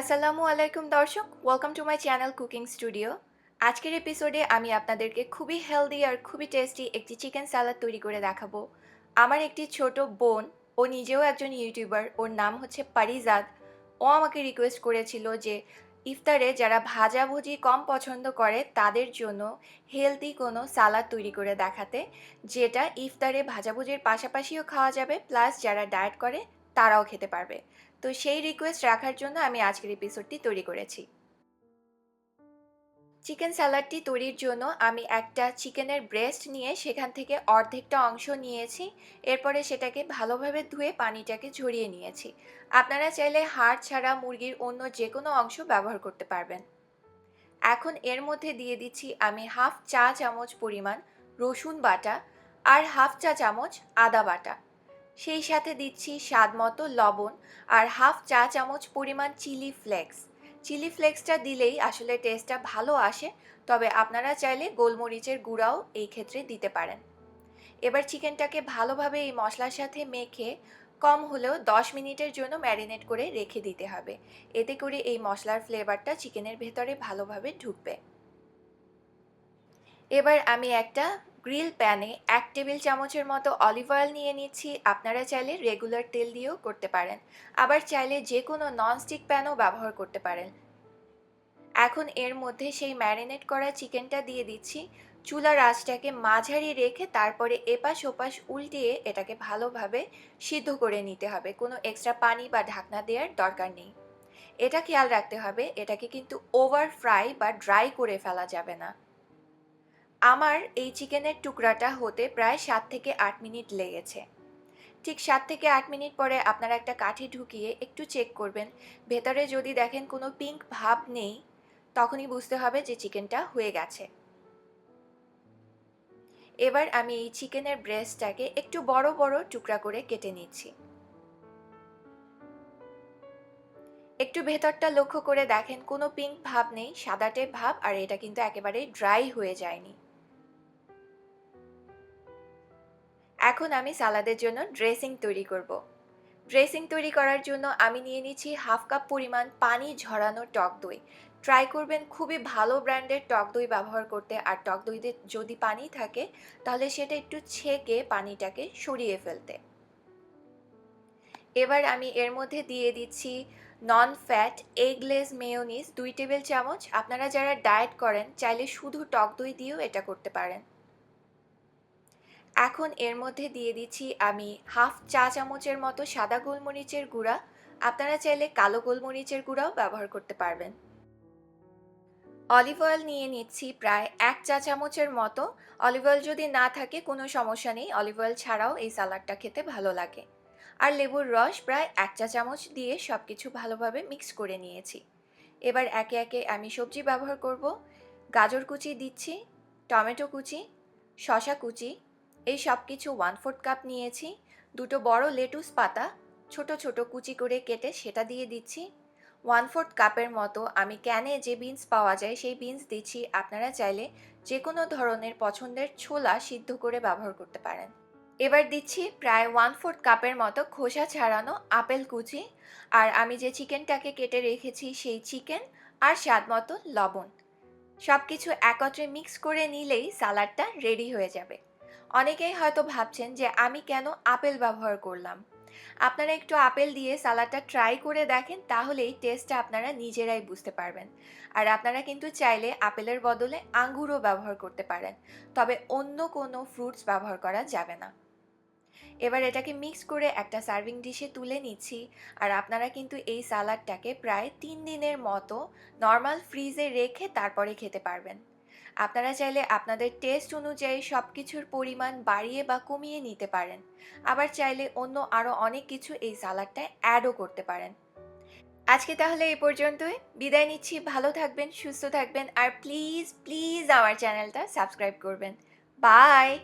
আসসালামু আলাইকুম দর্শক welcome to my channel cooking studio আজকের এপিসোডে আমি আপনাদেরকে খুবই হেলদি আর খুবই টেস্টি একটি চিকেন স্যালাড তৈরি করে দেখাবো। আমার একটি ছোট বোন, ও নিজেও একজন ইউটিউবার ওর নাম হচ্ছে পারিজাদ ও আমাকে রিকোয়েস্ট করেছিল যে, ইফতারে যারা ভাজাভুজি কম পছন্দ করে, তাদের জন্য হেলদি কোনো সালাদ তৈরি করে দেখাতে, যেটা ইফতারে ভাজাভুজির পাশাপাশিও খাওয়া যাবে প্লাস যারা ডায়েট করে, তারাও খেতে পারবে। তো সেই রিকোয়েস্ট রাখার জন্য আমি আজকের এপিসোডটি তৈরি করেছি। চিকেন স্যালাডটি তৈরির জন্য আমি একটা চিকেনের ব্রেস্ট নিয়ে সেখান থেকে অর্ধেকটা অংশ নিয়েছি, এরপরে সেটাকে ভালোভাবে ধুয়ে পানিটাকে ঝরিয়ে নিয়েছি। আপনারা চাইলে হাড় ছাড়া মুরগির অন্য যে কোনো অংশ ব্যবহার করতে পারবেন। এখন এর মধ্যে দিয়ে দিচ্ছি আমি হাফ চা চামচ পরিমাণ রসুন বাটা আর হাফ চা চামচ আদা বাটা। সেই সাথে দিচ্ছি স্বাদ মতো লবণ আর হাফ চা চামচ পরিমাণ চিলি ফ্লেক্স। চিলি ফ্লেক্সটা দিলেই আসলে টেস্টটা ভালো আসে, তবে আপনারা চাইলে গোলমরিচের গুঁড়াও এই ক্ষেত্রে দিতে পারেন। এবার চিকেনটাকে ভালোভাবে এই মশলার সাথে মেখে কম হলেও দশ মিনিটের জন্য ম্যারিনেট করে রেখে দিতে হবে। এতে করে এই মশলার ফ্লেভারটা চিকেনের ভেতরে ভালোভাবে ঢুকবে। এবার আমি একটা গ্রিল প্যানে এক টেবিল চামচের মতো অলিভ অয়েল নিয়ে নিচ্ছি। আপনারা চাইলে রেগুলার তেল দিয়েও করতে পারেন। আবার চাইলে যে কোনো ননস্টিক প্যানও ব্যবহার করতে পারেন। এখন এর মধ্যে সেই ম্যারিনেট করা চিকেনটা দিয়ে দিচ্ছি। চুলার আঁচটাকে মাঝারি রেখে তারপরে এপাশ ওপাশ উল্টিয়ে এটাকে ভালোভাবে সিদ্ধ করে নিতে হবে। কোনো এক্সট্রা পানি বা ঢাকনা দেওয়ার দরকার নেই। এটা খেয়াল রাখতে হবে। এটাকে কিন্তু ওভার ফ্রাই বা ড্রাই করে ফেলা যাবে না। আমার এই চিকেনের টুকরাটা হতে প্রায় সাত থেকে আট মিনিট লেগেছে। ঠিক সাত থেকে আট মিনিট পরে আপনারা একটা কাঠি ঢুকিয়ে একটু চেক করবেন। ভেতরে যদি দেখেন কোনো পিঙ্ক ভাব নেই, তখনই বুঝতে হবে যে চিকেনটা হয়ে গেছে। এবার আমি এই চিকেনের ব্রেস্টটাকে একটু বড় বড় টুকরা করে কেটে নিচ্ছি। একটু ভেতরটা লক্ষ্য করে দেখেন কোনো পিঙ্ক ভাব নেই, সাদাটে ভাব, আর এটা কিন্তু একেবারে ড্রাই হয়ে যায়নি। এখন আমি সালাদের জন্য ড্রেসিং তৈরি করব। ড্রেসিং তৈরি করার জন্য আমি নিয়ে নিচ্ছি হাফ কাপ পরিমাণ পানি ঝরানো টক দই। ট্রাই করবেন খুবই ভালো ব্র্যান্ডের টক দই ব্যবহার করতে। আর টক দইতে যদি পানি থাকে, তাহলে সেটা একটু ছেঁকে পানিটাকে সরিয়ে ফেলতে। এবার আমি এর মধ্যে দিয়ে দিচ্ছি নন ফ্যাট এগলেস মেয়োনিজ দুই টেবিল চামচ। আপনারা যারা ডায়েট করেন, চাইলে শুধু টক দই দিয়েও এটা করতে পারেন। এখন এর মধ্যে দিয়ে দিচ্ছি আমি হাফ চা চামচের মতো সাদা গোলমরিচের গুঁড়া। আপনারা চাইলে কালো গোলমরিচের গুঁড়াও ব্যবহার করতে পারবেন। অলিভ অয়েল নিয়ে নিচ্ছি প্রায় এক চা চামচের মতো। অলিভ অয়েল যদি না থাকে কোনো সমস্যা নেই, অলিভ অয়েল ছাড়াও এই সালাডটা খেতে ভালো লাগে। আর লেবুর রস প্রায় এক চা চামচ দিয়ে সব কিছু ভালোভাবে মিক্স করে নিয়েছি। এবার একে একে আমি সবজি ব্যবহার করব। গাজর কুচি দিচ্ছি, টমেটো কুচি শশা কুচি এই সব কিছু ওয়ান ফোর্থ কাপ নিয়েছি। দুটো বড় লেটুস পাতা, ছোট ছোট কুচি করে কেটে সেটা দিয়ে দিচ্ছি। ওয়ান ফোর্থ কাপের মতো আমি ক্যানে যে বিনস পাওয়া যায় সেই বিনস দিচ্ছি। আপনারা চাইলে যে কোনো ধরনের পছন্দের ছোলা সিদ্ধ করে ব্যবহার করতে পারেন। এবার দিচ্ছি প্রায় ওয়ান ফোর্থ কাপের মতো খোসা ছাড়ানো আপেল কুচি। আর আমি যে চিকেনটাকে কেটে রেখেছি সেই চিকেন আর স্বাদ মতো লবণ। সব কিছু একত্রে মিক্স করে নিলেই সালাডটা রেডি হয়ে যাবে। অনেকেই হয়তো ভাবছেন যে আমি কেন আপেল ব্যবহার করলাম। আপনারা একটু আপেল দিয়ে সালাডটা ট্রাই করে দেখেন, তাহলেই টেস্টটা আপনারা নিজেরাই বুঝতে পারবেন। আর আপনারা কিন্তু চাইলে আপেলের বদলে আঙ্গুরও ব্যবহার করতে পারেন, তবে অন্য কোনো ফ্রুটস ব্যবহার করা যাবে না। এবার এটাকে মিক্স করে একটা সার্ভিং ডিশে তুলে নিচ্ছি, আর আপনারা কিন্তু এই সালাডটাকে প্রায় তিন দিনের মতো নর্মাল ফ্রিজে রেখে তারপরে খেতে পারবেন। আপনারা চাইলে আপনাদের টেস্ট অনুযায়ী সব কিছুর পরিমাণ বাড়িয়ে বা কমিয়ে নিতে পারেন। আবার চাইলে অন্য আরও অনেক কিছু এই সালাডটায় অ্যাডও করতে পারেন। আজকে তাহলে এই পর্যন্তই। বিদায় নিচ্ছি। ভালো থাকবেন, সুস্থ থাকবেন। আর প্লিজ প্লিজ আমার চ্যানেলটা সাবস্ক্রাইব করবেন। বাই